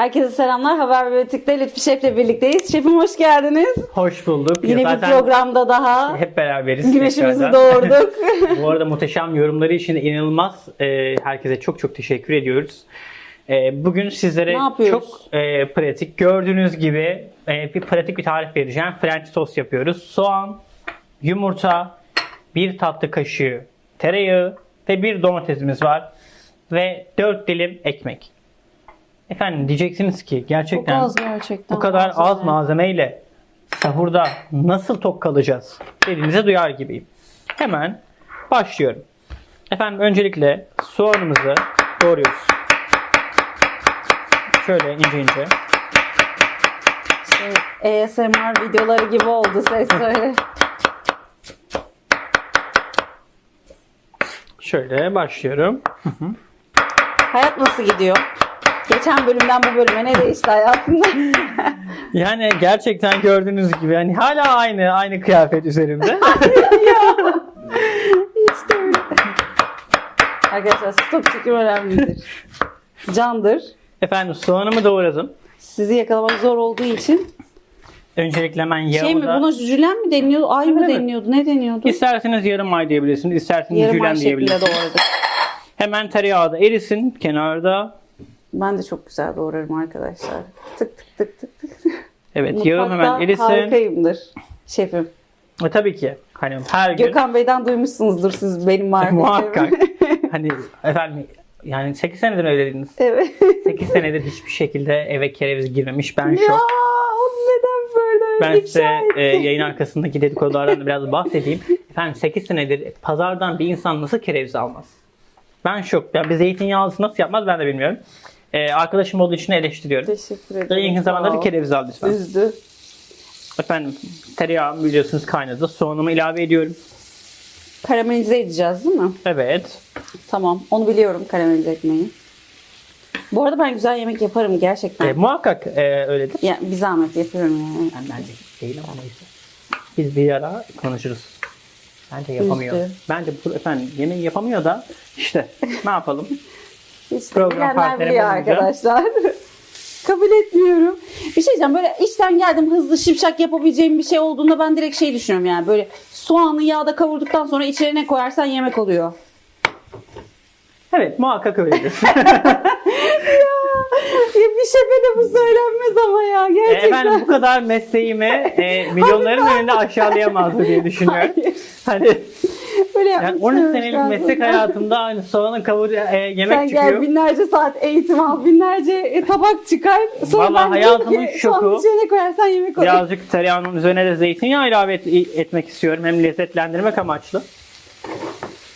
Herkese selamlar. Haber Biyotik'te Lütfi Şef'le birlikteyiz. Şefim hoş geldiniz. Hoş bulduk. Yine Zaten bir programda daha hep beraberiz. güneşimizi tekrardan. doğurduk. Bu arada muhteşem yorumları için inanılmaz e, herkese çok çok teşekkür ediyoruz. E, bugün sizlere çok e, pratik, gördüğünüz gibi e, bir pratik bir tarif vereceğim. French toast yapıyoruz. Soğan, yumurta, bir tatlı kaşığı tereyağı ve bir domatesimiz var. Ve 4 dilim ekmek. Efendim diyeceksiniz ki gerçekten Çok az gerçekten. bu kadar malzeme. az malzemeyle sahurda nasıl tok kalacağız dediğinizi duyar gibiyim. Hemen başlıyorum. Efendim öncelikle soğanımızı doğruyoruz. Şöyle ince ince. Şey, ASMR videoları gibi oldu ses böyle. Şöyle başlıyorum. Hayat nasıl gidiyor? Geçen bölümden bu bölüme ne değişti hayatında? Yani gerçekten gördüğünüz gibi hani hala aynı aynı kıyafet üzerimde. Hiç de öyle. Arkadaşlar stop çekim önemlidir. Candır. Efendim soğanımı doğradım. Sizi yakalamak zor olduğu için. Öncelikle hemen yağımı Şey mi da... buna jülen mi deniyordu? Ay mı evet. deniyordu? Ne deniyordu? İsterseniz yarım ay diyebilirsiniz, isterseniz Yarım ay jülen şeklinde diyebilirsiniz. doğradık. Hemen tereyağı da erisin kenarda. Ben de çok güzel doğrarım arkadaşlar. Tık tık tık tık tık. Evet yağım hemen erisin. harikayımdır şefim. E, tabii ki. Hani her gün Gökhan Bey'den duymuşsunuzdur siz benim marifetimi. muhakkak. hani efendim yani 8 senedir öyle dediniz. evet. 8 senedir hiçbir şekilde eve kereviz girmemiş. Ben ya şok. o neden böyle öyle Ben size e, yayın arkasındaki dedikodulardan da biraz bahsedeyim. Efendim 8 senedir pazardan bir insan nasıl kereviz almaz? Ben şok. Yani bir zeytinyağlısı nasıl yapmaz ben de bilmiyorum. E, arkadaşım olduğu için eleştiriyorum. Teşekkür ederim. Ve yakın zamanda bir ol. kereviz al lütfen. Üzdü. Efendim tereyağım biliyorsunuz kaynadı. Soğanımı ilave ediyorum. Karamelize edeceğiz değil mi? Evet. Tamam. Onu biliyorum karamelize etmeyi. Bu arada ben güzel yemek yaparım gerçekten. E, muhakkak e, öyledir. Ya bir zahmet yapıyorum yani. Ben bence değil ama neyse. Biz bir ara konuşuruz. Bence yapamıyor. Üzdü. Bence bu efendim yemeği yapamıyor da işte ne yapalım? Hiç Program bilenler partnerim biliyor olunca. arkadaşlar. Kabul etmiyorum. Bir şey diyeceğim böyle işten geldim hızlı şipşak yapabileceğim bir şey olduğunda ben direkt şey düşünüyorum yani böyle soğanı yağda kavurduktan sonra içine ne koyarsan yemek oluyor. Evet muhakkak öyledir. Ya bir şefe de bu söylenmez ama ya E, gerçekten. efendim bu kadar mesleğimi e, milyonların önünde aşağılayamazdı diye düşünüyorum. Hani Böyle yani yapmak 13 istemiyorum senelik meslek hayatımda aynı soğanın kavur e, yemek Sen çıkıyor. gel binlerce saat eğitim al, binlerce e, tabak çıkar. Sonra Vallahi ben hayatımın ki, soğanın şoku. ne koyarsan yemek oluyor. Birazcık tereyağının üzerine de zeytinyağı ilave et- etmek istiyorum. Hem lezzetlendirmek amaçlı.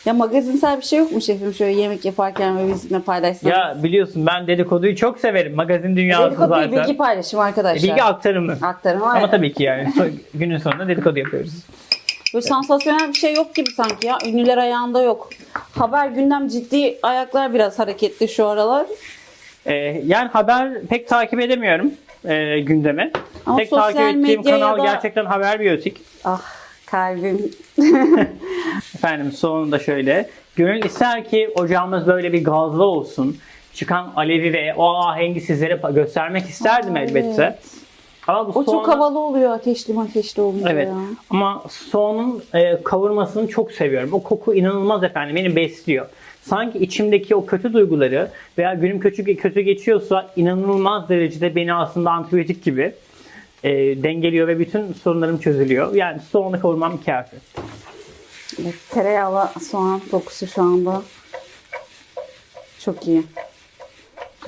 Ya magazinsel bir şey yok mu şefim şöyle yemek yaparken ve bizimle paylaşsanız? Ya biliyorsun ben dedikoduyu çok severim. Magazin dünyası Dedikodu değil, zaten. bilgi paylaşımı arkadaşlar. Bilgi aktarımı. Aktarım Ama aynen. tabii ki yani günün sonunda dedikodu yapıyoruz. Böyle sansasyonel bir şey yok gibi sanki ya. Ünlüler ayağında yok. Haber gündem ciddi ayaklar biraz hareketli şu aralar. Ee, yani haber pek takip edemiyorum e, gündemi. Ama Tek takip sosyal ettiğim medya kanal da- gerçekten Haber Biyotik. Ah kalbim. Efendim sonunda şöyle. Gönül ister ki ocağımız böyle bir gazlı olsun. Çıkan alevi ve o ahengi sizlere pa- göstermek isterdim elbette. Ama bu O çok soğanı- havalı oluyor ateşli ateşli olunca Evet. ya. Ama soğanın e, kavurmasını çok seviyorum. O koku inanılmaz efendim. Beni besliyor. Sanki içimdeki o kötü duyguları veya günüm kötü kötü geçiyorsa inanılmaz derecede beni aslında antibiyotik gibi e, dengeliyor ve bütün sorunlarım çözülüyor. Yani soğanı kavurmam kafi. Evet, tereyağlı soğan kokusu şu anda. Çok iyi.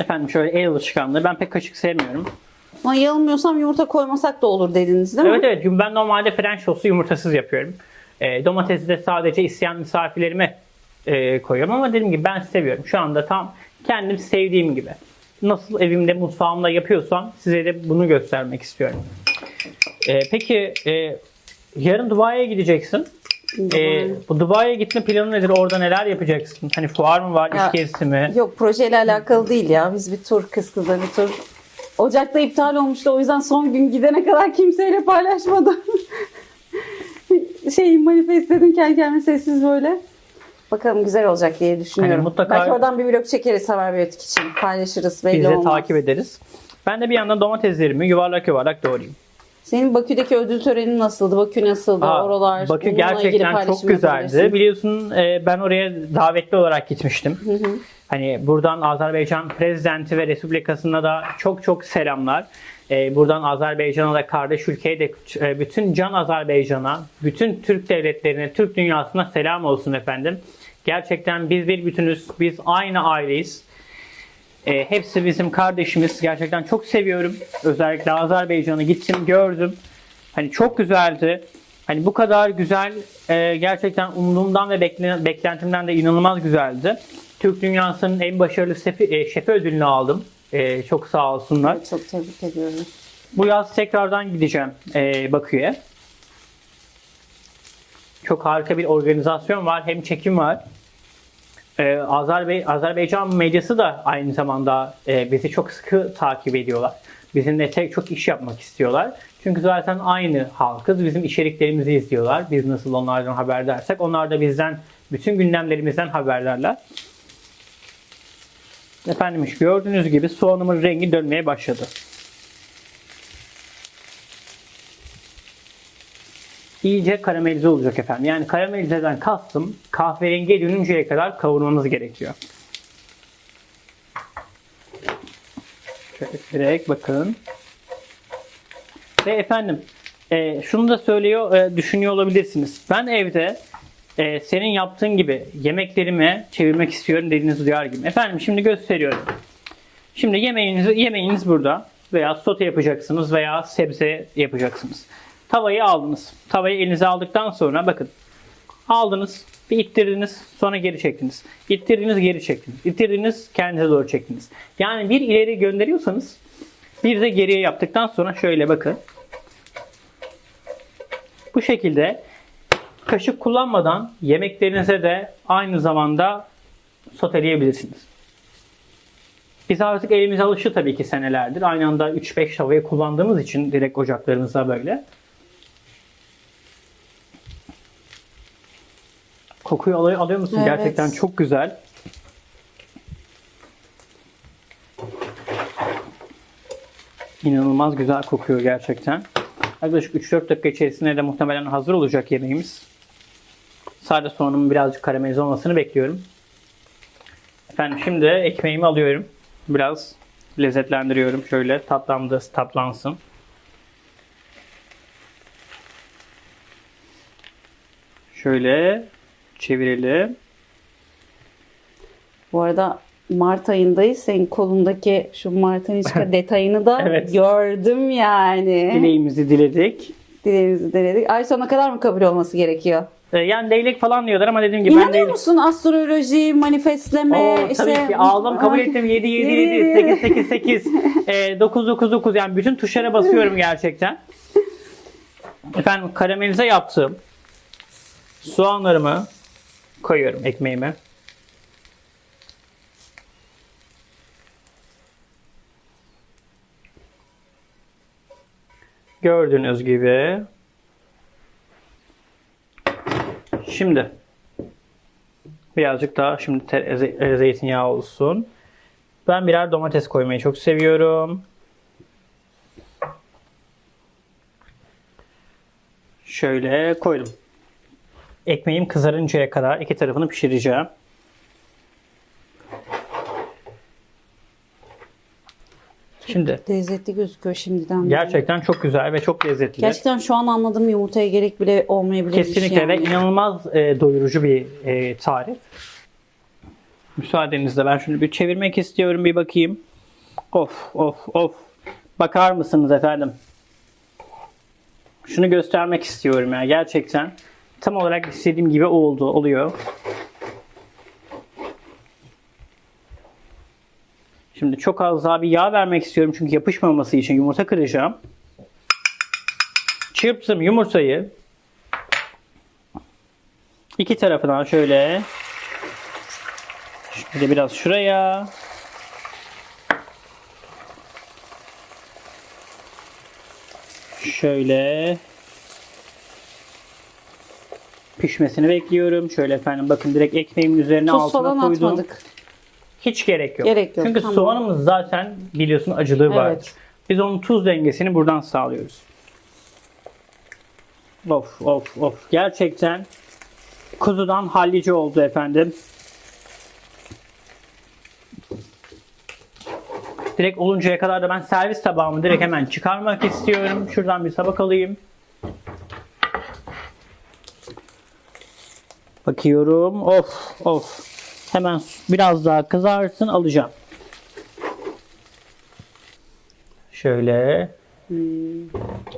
Efendim şöyle el alışkanlığı. Ben pek kaşık sevmiyorum. Ama yanılmıyorsam yumurta koymasak da olur dediniz değil mi? Evet evet. Ben normalde french tostu yumurtasız yapıyorum. E, domatesi de sadece isteyen misafirlerime e, koyuyorum ama dediğim gibi ben seviyorum. Şu anda tam kendim sevdiğim gibi. Nasıl evimde mutfağımda yapıyorsam size de bunu göstermek istiyorum. E, peki e, yarın Dubai'ye gideceksin. E, bu Dubai'ye gitme planı nedir? Orada neler yapacaksın? Hani fuar mı var, iş gezisi mi? Yok projeyle alakalı değil ya. Biz bir tur kız kıza bir tur. Ocak'ta iptal olmuştu. O yüzden son gün gidene kadar kimseyle paylaşmadım. şey manifestledim kendi kendime sessiz böyle. Bakalım güzel olacak diye düşünüyorum. Hani mutlaka- Belki oradan bir vlog çekeriz haber biyotik için. Paylaşırız. Belli Biz de olmaz. takip ederiz. Ben de bir yandan domateslerimi yuvarlak yuvarlak doğrayayım. Senin Bakü'deki ödül töreni nasıldı? Bakü nasıldı? Aa, Oralar. Bakü bununla ilgili gerçekten çok paylaşım güzeldi. yapabilirsin. Biliyorsun e, ben oraya davetli olarak gitmiştim. Hani buradan Azerbaycan prezidenti ve Respublikası'na da çok çok selamlar. E, buradan Azerbaycan'a da kardeş ülkeye de e, bütün can Azerbaycan'a, bütün Türk devletlerine, Türk dünyasına selam olsun efendim. Gerçekten biz bir bütünüz. Biz aynı aileyiz. E, hepsi bizim kardeşimiz. Gerçekten çok seviyorum. Özellikle Azerbaycan'a gittim, gördüm. Hani çok güzeldi. Hani bu kadar güzel e, gerçekten umduğumdan ve bekle- beklentimden de inanılmaz güzeldi. Türk dünyasının en başarılı şefi, e, şefi ödülünü aldım. E, çok sağ olsunlar. Çok tebrik ediyorum. Bu yaz tekrardan gideceğim e, Bakü'ye. Çok harika bir organizasyon var. Hem çekim var. E, Azerbay- Azerbaycan medyası da aynı zamanda e, bizi çok sıkı takip ediyorlar. Bizimle tek çok iş yapmak istiyorlar. Çünkü zaten aynı halkız. Bizim içeriklerimizi izliyorlar. Biz nasıl onlardan haberdarsek onlar da bizden bütün gündemlerimizden haberdarlar. Efendim gördüğünüz gibi soğanımın rengi dönmeye başladı. iyice karamelize olacak efendim. Yani karamelizeden kastım kahverengiye dönünceye kadar kavurmamız gerekiyor. Şöyle direkt bakın. Ve efendim e, şunu da söylüyor, e, düşünüyor olabilirsiniz. Ben evde e, senin yaptığın gibi yemeklerimi çevirmek istiyorum dediğinizi duyar gibi. Efendim şimdi gösteriyorum. Şimdi yemeğiniz, yemeğiniz burada veya sote yapacaksınız veya sebze yapacaksınız. Tavayı aldınız. Tavayı elinize aldıktan sonra bakın. Aldınız, bir ittirdiniz, sonra geri çektiniz. İttirdiniz, geri çektiniz. İttirdiniz, kendinize doğru çektiniz. Yani bir ileri gönderiyorsanız bir de geriye yaptıktan sonra şöyle bakın. Bu şekilde kaşık kullanmadan yemeklerinize de aynı zamanda soteleyebilirsiniz. Biz artık elimize alıştı tabii ki senelerdir. Aynı anda 3-5 tavayı kullandığımız için direkt ocaklarımızda böyle. Kokuyu alıyor, alıyor musun? Evet. Gerçekten çok güzel. İnanılmaz güzel kokuyor gerçekten. Yaklaşık 3-4 dakika içerisinde de muhtemelen hazır olacak yemeğimiz. Sadece soğanımın birazcık karamelize olmasını bekliyorum. Efendim şimdi ekmeğimi alıyorum. Biraz lezzetlendiriyorum. Şöyle tatlandı, tatlansın. Şöyle çevirelim. Bu arada Mart ayındayız. Senin kolundaki şu Martaniçka detayını da Evet. gördüm yani. Dileğimizi diledik. Dileğimizi diledik. Ay sonuna kadar mı kabul olması gerekiyor? Ee, Yani leylek falan diyorlar ama dediğim gibi ben İnanıyor leylek... musun astroloji, manifestleme, Oo, işte... tabii ki aldım kabul ettim 7 7 7 8 8 8 e, 9 9 9 yani bütün tuşlara basıyorum gerçekten. Efendim karamelize yaptığım soğanlarımı koyuyorum ekmeğime. Gördüğünüz gibi. Şimdi Birazcık daha şimdi zeytinyağı olsun. Ben birer domates koymayı çok seviyorum. Şöyle koydum. Ekmeğim kızarıncaya kadar iki tarafını pişireceğim. Şimdi Lezzetli gözüküyor şimdiden. gerçekten çok güzel ve çok lezzetli. Gerçekten şu an anladım yumurtaya gerek bile olmayabilir. Kesinlikle ve yani. inanılmaz e, doyurucu bir e, tarif. Müsaadenizle ben şunu bir çevirmek istiyorum bir bakayım. Of of of. Bakar mısınız efendim? Şunu göstermek istiyorum ya gerçekten. Tam olarak istediğim gibi oldu, oluyor. Şimdi çok az daha bir yağ vermek istiyorum çünkü yapışmaması için yumurta kıracağım. Çırptım yumurtayı. İki tarafından şöyle Şimdi biraz şuraya. Şöyle pişmesini bekliyorum. Şöyle efendim bakın direkt ekmeğimin üzerine Tuz altına falan koydum. atmadık. Hiç gerek yok. Gerek yok, Çünkü tamam. soğanımız zaten biliyorsun acılığı var. Evet. Biz onun tuz dengesini buradan sağlıyoruz. Of of of. Gerçekten kuzudan hallici oldu efendim. Direkt oluncaya kadar da ben servis tabağımı direkt hemen çıkarmak istiyorum. Şuradan bir tabak alayım. Bakıyorum. Of of. Hemen biraz daha kızarsın alacağım. Şöyle.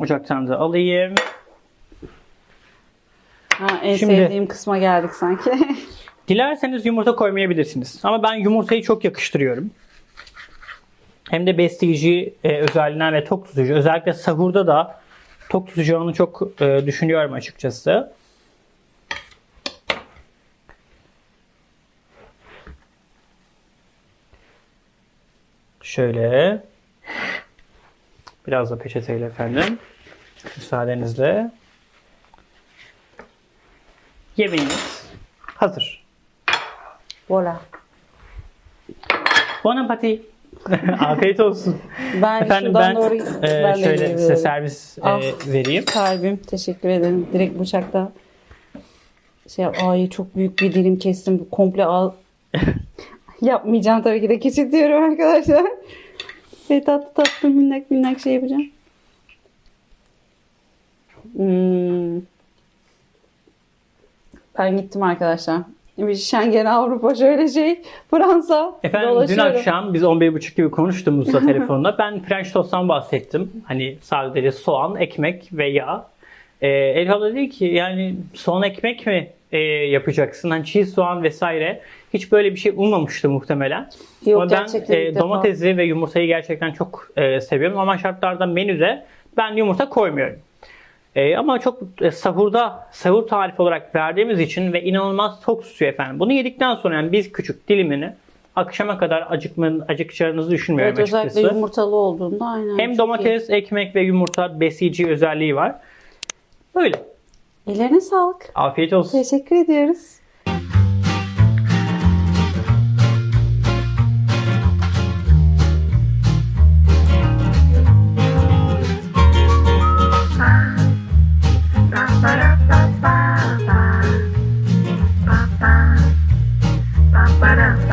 Ocaktan da alayım. Ha, en Şimdi- sevdiğim kısma geldik sanki. Dilerseniz yumurta koymayabilirsiniz. Ama ben yumurtayı çok yakıştırıyorum. Hem de besleyici e, özelliğinden ve tok tutucu. Özellikle sahurda da tok tutacağını çok e, düşünüyorum açıkçası. Şöyle. Biraz da peçeteyle efendim. Müsaadenizle. Yemeğiniz hazır. Vola. Bon appetit. Afiyet olsun. Ben Efendim ben, doğru e, ben şöyle size servis e, Ah. vereyim. Kalbim teşekkür ederim. Direkt bıçakta şey ay çok büyük bir dilim kestim. Komple al. Yapmayacağım tabii ki de küçültüyorum arkadaşlar. Ve tatlı tatlı minnak minnak şey yapacağım. Hmm. Ben gittim arkadaşlar. Bir Schengen, Avrupa şöyle şey. Fransa. Efendim dün akşam biz 11.30 gibi konuştuğumuzda telefonda ben French toast'tan bahsettim. Hani sadece soğan, ekmek ve yağ. Ee, Elha da dedi ki yani soğan ekmek mi e, yapacaksın? Hani çiğ soğan vesaire. Hiç böyle bir şey ummamıştı muhtemelen. Yok, Ama ben e, ilk defa. domatesi ve yumurtayı gerçekten çok e, seviyorum. Normal şartlarda menüde ben yumurta koymuyorum. E, ama çok e, sahurda, sahur tarifi olarak verdiğimiz için ve inanılmaz tok tutuyor efendim. Bunu yedikten sonra yani biz küçük dilimini akşama kadar acıkmanın, acıkacağınızı düşünmüyorum Evet özellikle açıkçası. yumurtalı olduğunda aynen. Hem domates, ekmek ve yumurta besleyici özelliği var. Öyle. Ellerine sağlık. Afiyet olsun. Teşekkür ediyoruz. Ba-ba-da-ba-ba-ba. Ba-ba. Ba-ba-da.